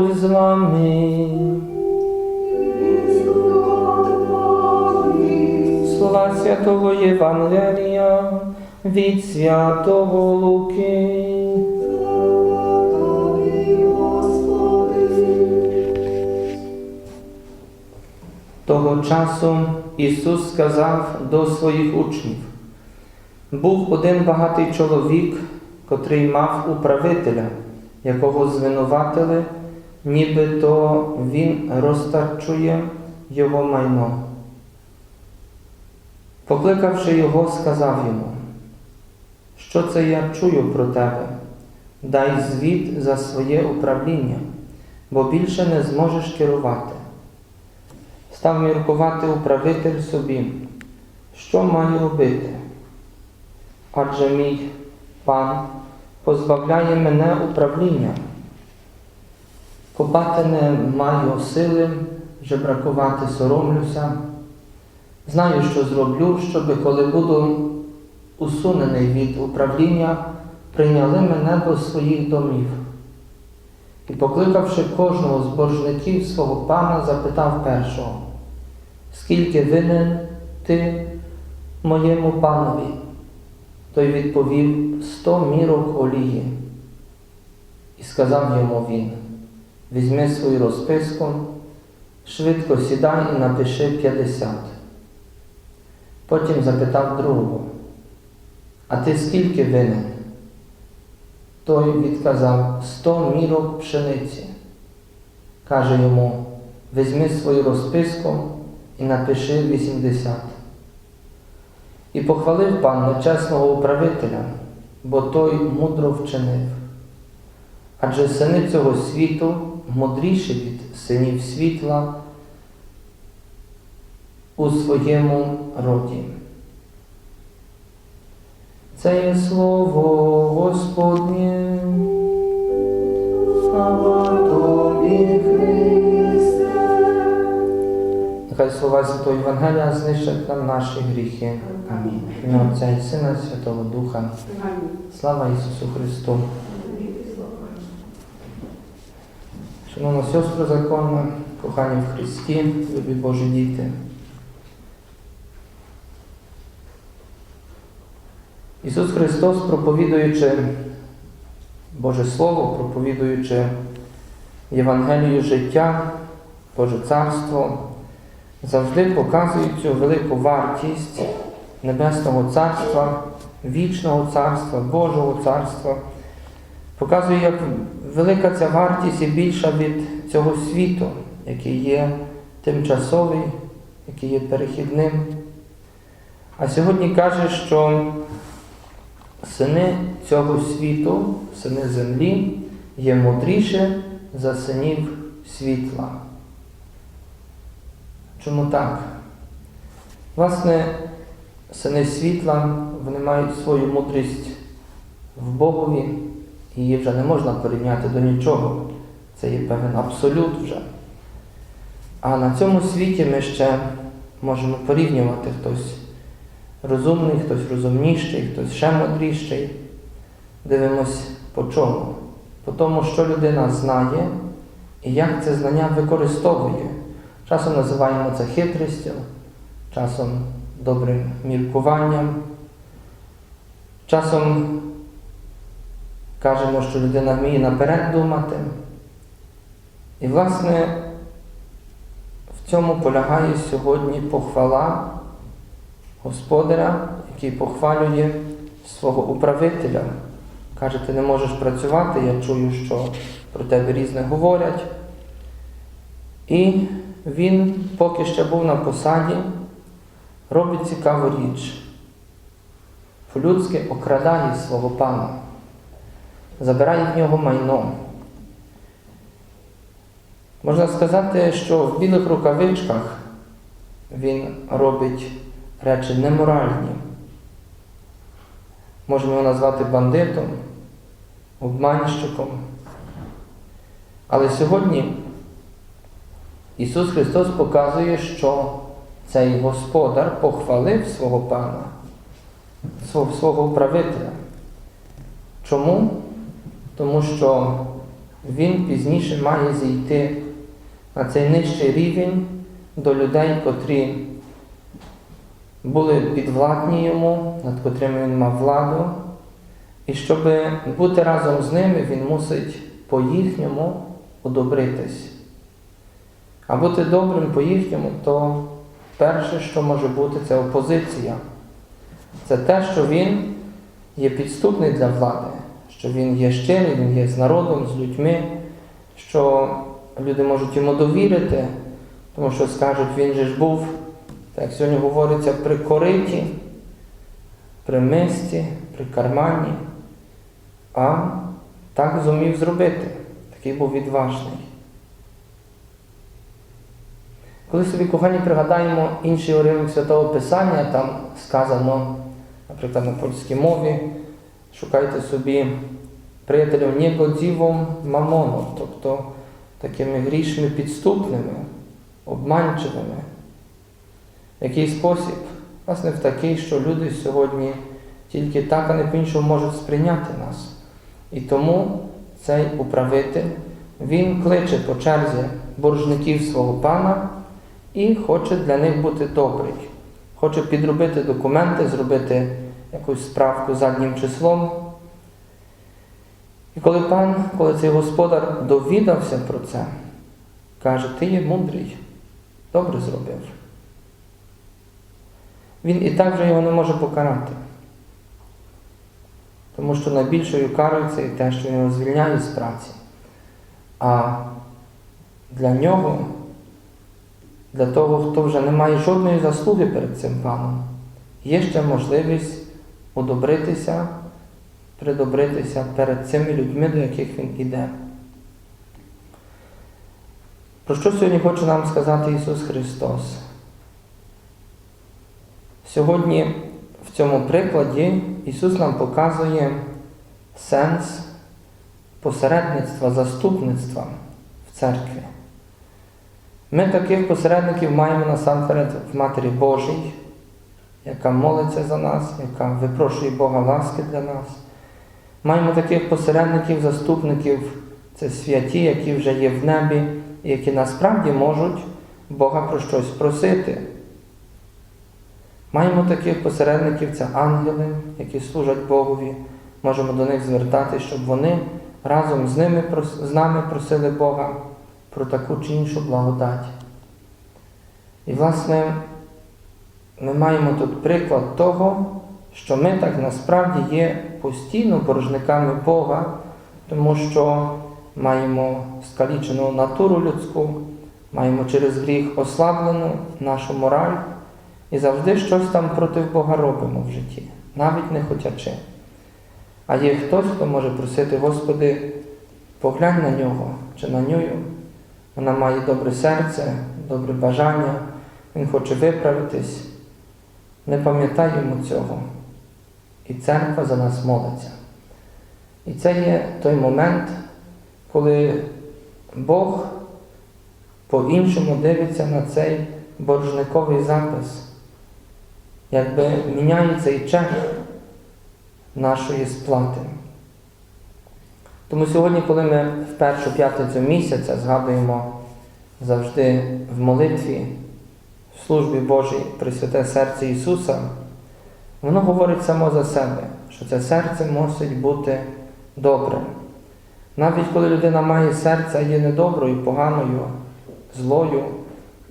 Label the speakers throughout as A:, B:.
A: Господь з вами. Слова святого Євангелія від святого Луки. Того часу Ісус сказав до своїх учнів, був один багатий чоловік, котрий мав управителя, якого звинуватили нібито він розтарчує його майно. Покликавши його, сказав йому, що це я чую про тебе? Дай звіт за своє управління, бо більше не зможеш керувати. Став міркувати управитель собі, що маю робити? Адже мій пан позбавляє мене управління. Копати не маю сили, жебракувати соромлюся. Знаю, що зроблю, щоб коли буду усунений від управління, прийняли мене до своїх домів. І, покликавши кожного з боржників свого пана, запитав першого, скільки винен ти моєму панові? Той відповів сто мірок олії. І сказав йому він, візьми свою розписку, швидко сідай і напиши п'ятдесят. Потім запитав другого, а ти скільки винен? Той відказав сто мірок пшениці. Каже йому, візьми свою розписку і напиши вісімдесят. І похвалив пан нечесного управителя, бо той мудро вчинив. Адже сини цього світу мудріші від синів світла у своєму роді. Це є слово Господнє. Слава Тобі, Христе. Нехай слова Святого Євангелія знищать нам наші гріхи. Амінь. В Отця і Сина, Святого Духа. Слава Ісусу Христу. Шановна сестра законна, кохані в Христі, любі Божі діти. Ісус Христос, проповідуючи Боже Слово, проповідуючи Євангелію життя, Боже Царство, завжди показує цю велику вартість Небесного Царства, вічного царства, Божого царства. Показує, як велика ця вартість і більша від цього світу, який є тимчасовий, який є перехідним. А сьогодні каже, що сини цього світу, сини землі, є мудріші за синів світла. Чому так? Власне, сини світла, вони мають свою мудрість в Богові, її вже не можна порівняти до нічого. Це є певен абсолют вже. А на цьому світі ми ще можемо порівнювати хтось розумний, хтось розумніший, хтось ще мудріший. Дивимось по чому? По тому, що людина знає і як це знання використовує. Часом називаємо це хитрістю, часом добрим міркуванням, часом кажемо, що людина вміє наперед думати. І, власне, в цьому полягає сьогодні похвала Господаря, який похвалює свого управителя. Каже, ти не можеш працювати, я чую, що про тебе різне говорять. І він, поки ще був на посаді, робить цікаву річ. По-людськи окрадає свого пана, забирає в нього майно. Можна сказати, що в білих рукавичках він робить речі неморальні. Можемо його назвати бандитом, обманщиком. Але сьогодні Ісус Христос показує, що цей Господар похвалив свого Пана, свого, управителя. Чому? Тому що Він пізніше має зійти на цей нижчий рівень до людей, котрі були підвладні йому, над котрими він мав владу. І щоб бути разом з ними, він мусить по їхньому одобритись. А бути добрим по їхньому, то перше, що може бути, це опозиція. Це те, що він є підступний для влади, що він є щирий, він є з народом, з людьми, що люди можуть йому довірити, тому що скажуть, він же ж був, так сьогодні говориться, при кориті, при мисті, при кармані, а так зумів зробити. Такий був відважний. Коли собі, кохані, пригадаємо інший уривок Святого Писання, там сказано, наприклад, на польській мові, шукайте собі приятелів негодзівом мамоном, тобто такими грішми підступними, обманчивими. В який спосіб? Власне, в такий, що люди сьогодні тільки так, а не по-іншому можуть сприйняти нас. І тому цей управитель, він кличе по черзі боржників свого пана і хоче для них бути добрий. Хоче підробити документи, зробити якусь справку заднім числом. І коли пан, коли цей господар довідався про це, каже, ти є мудрий, добре зробив. Він і так вже його не може покарати. Тому що найбільшою карою це і те, що його звільняє з праці. А для нього, для того, хто вже не має жодної заслуги перед цим паном, є ще можливість удобритися, придобритися перед цими людьми, до яких він іде. Про що сьогодні хоче нам сказати Ісус Христос? Сьогодні в цьому прикладі Ісус нам показує сенс посередництва, заступництва в церкві. Ми таких посередників маємо насамперед в Матері Божій, яка молиться за нас, яка випрошує Бога ласки для нас. Маємо таких посередників, заступників, це святі, які вже є в небі, і які насправді можуть Бога про щось просити. Маємо таких посередників, це ангели, які служать Богові. Можемо до них звертатися, щоб вони разом з, ними, з нами просили Бога про таку чи іншу благодать. І, власне, ми маємо тут приклад того, що ми так насправді є постійно боржниками Бога, тому що маємо скалічену натуру людську, маємо через гріх ослаблену нашу мораль. І завжди щось там проти Бога робимо в житті, навіть не хотячи. А є хтось, хто може просити, Господи, поглянь на нього чи на нього. Вона має добре серце, добре бажання, він хоче виправитись. Не пам'ятай йому цього. І церква за нас молиться. І це є той момент, коли Бог по-іншому дивиться на цей боржниковий запис якби міняє цей чек нашої сплати. Тому сьогодні, коли ми в першу п'ятницю місяця згадуємо завжди в молитві, службі Божій Пресвяте серце Ісуса, воно говорить само за себе, що це серце мусить бути добрим. Навіть коли людина має серце, а є недоброю, поганою, злою,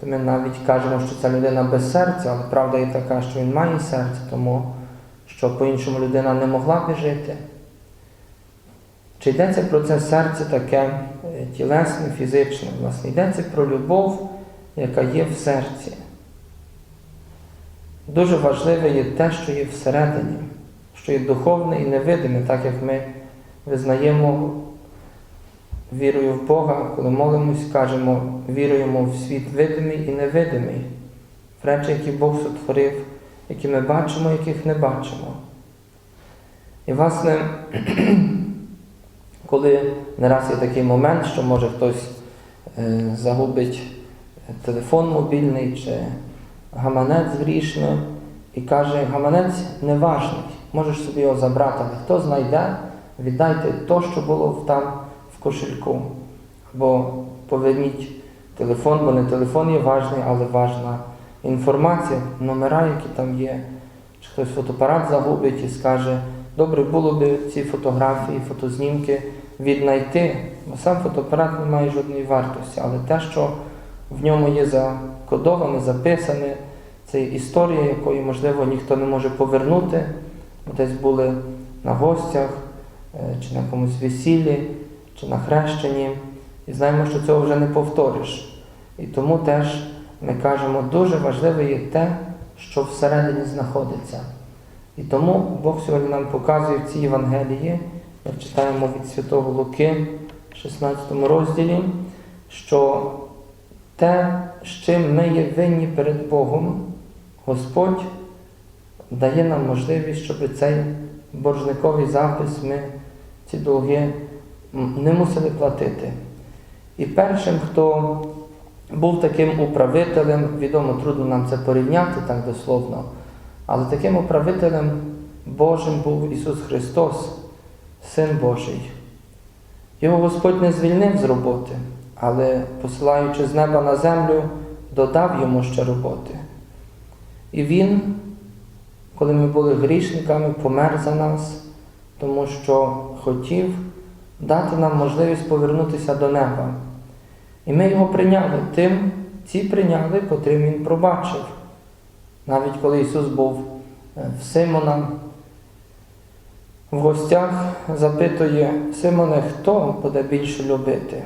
A: то ми навіть кажемо, що ця людина без серця, але правда є така, що він має серце, тому що по-іншому людина не могла би жити. Чи йдеться про це серце таке е, тілесне, фізичне? Власне, йдеться про любов, яка є в серці. Дуже важливе є те, що є всередині, що є духовне і невидиме, так як ми визнаємо вірою в Бога, коли молимось, кажемо, віруємо в світ видимий і невидимий, в речі, які Бог сотворив, які ми бачимо, яких не бачимо. І, власне, коли не раз є такий момент, що може хтось е, загубить телефон мобільний чи гаманець грішний, і каже, гаманець неважний, можеш собі його забрати, але хто знайде, віддайте то, що було там в кошельку. Або поверніть телефон, бо не телефон є важний, але важна інформація, номера, які там є, чи хтось фотоапарат загубить і скаже, добре було б ці фотографії, фотознімки віднайти, бо сам фотоапарат не має жодної вартості, але те, що в ньому є закодоване, записане, це історія, якої, можливо, ніхто не може повернути, десь були на гостях, е, чи на якомусь весіллі, чи на хрещенні. І знаємо, що цього вже не повториш. І тому теж ми кажемо, дуже важливе є те, що всередині знаходиться. І тому Бог сьогодні нам показує в цій Євангелії, як читаємо від Святого Луки, 16 розділі, що те, з чим ми є винні перед Богом, Господь дає нам можливість, щоб цей боржниковий запис ми ці долги не мусили платити. І першим, хто був таким управителем, відомо, трудно нам це порівняти так дословно, але таким управителем Божим був Ісус Христос, Син Божий. Його Господь не звільнив з роботи, але, посилаючи з неба на землю, додав йому ще роботи. І Він, коли ми були грішниками, помер за нас, тому що хотів дати нам можливість повернутися до неба. І ми його прийняли тим, ці прийняли, котрим Він пробачив. Навіть коли Ісус був е, в Симона, в гостях запитує Симоне, хто буде більше любити?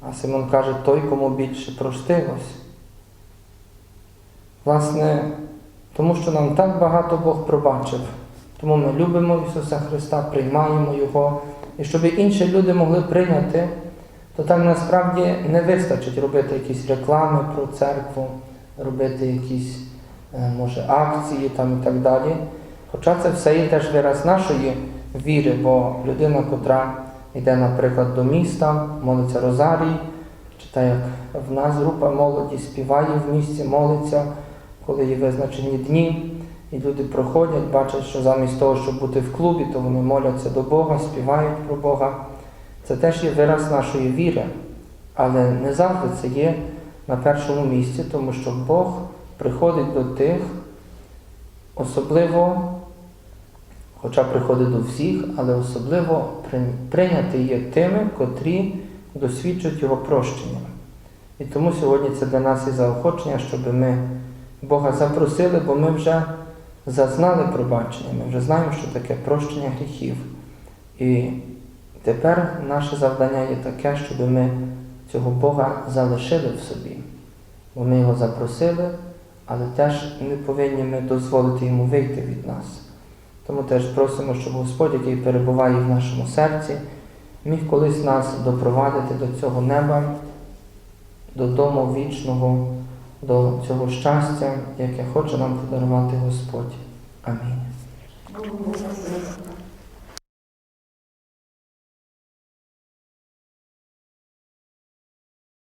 A: А Симон каже, той, кому більше простилось. Власне, тому що нам так багато Бог пробачив. Тому ми любимо Ісуса Христа, приймаємо Його. І щоб інші люди могли прийняти, то там насправді не вистачить робити якісь реклами про церкву, робити якісь, е, може, акції там і так далі. Хоча це все є теж вираз нашої віри, бо людина, котра йде, наприклад, до міста, молиться Розарій, чи так як в нас група молоді співає в місті, молиться, коли є визначені дні, і люди проходять, бачать, що замість того, щоб бути в клубі, то вони моляться до Бога, співають про Бога. Це теж є вираз нашої віри, але не завжди це є на першому місці, тому що Бог приходить до тих, особливо, хоча приходить до всіх, але особливо прийняти є тими, котрі досвідчують Його прощення. І тому сьогодні це для нас і заохочення, щоб ми Бога запросили, бо ми вже зазнали пробачення, ми вже знаємо, що таке прощення гріхів. І тепер наше завдання є таке, щоб ми цього Бога залишили в собі. Бо ми його запросили, але теж не повинні ми дозволити йому вийти від нас. Тому теж просимо, щоб Господь, який перебуває в нашому серці, міг колись нас допровадити до цього неба, до дому вічного, до цього щастя, яке хоче нам подарувати Господь. Амінь.